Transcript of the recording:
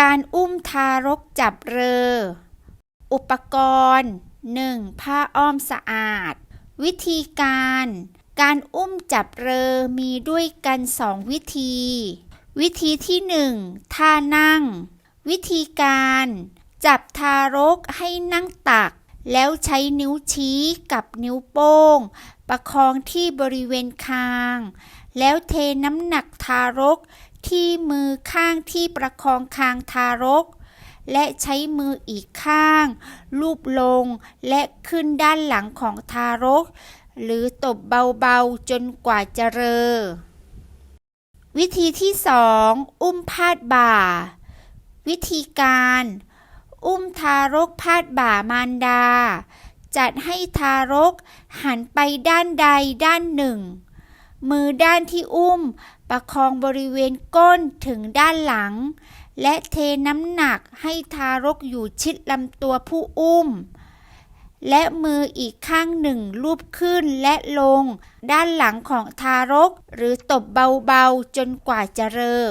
การอุ้มทารกจับเรออุปกรณ์ 1. ผ้าอ้อมสะอาด วิธีการ การอุ้มจับเรอมีด้วยกันสองวิธี วิธีที่ 1. ท่านั่ง วิธีการ จับทารกให้นั่งตัก แล้วใช้นิ้วชี้กับนิ้วโป้ง ประคองที่บริเวณคาง แล้วเทน้ำหนักทารก ที่มือข้างที่ประคองคางทารก และใช้มืออีกข้าง ลูบลงและขึ้นด้านหลังของทารก หรือตบเบาๆจนกว่าจะเรอ วิธีที่สองอุ้มพาดบ่า วิธีการ อุ้มทารกพาดบ่ามารดา จัดให้ทารกหันไปด้านใดด้านหนึ่ง มือด้านที่อุ้ม ประคองบริเวณก้นถึงด้านหลัง และเทน้ำหนักให้ทารกอยู่ชิดลำตัวผู้อุ้ม และมืออีกข้างหนึ่งลูบขึ้นและลง ด้านหลังของทารก หรือตบเบาๆจนกว่าจะเรอ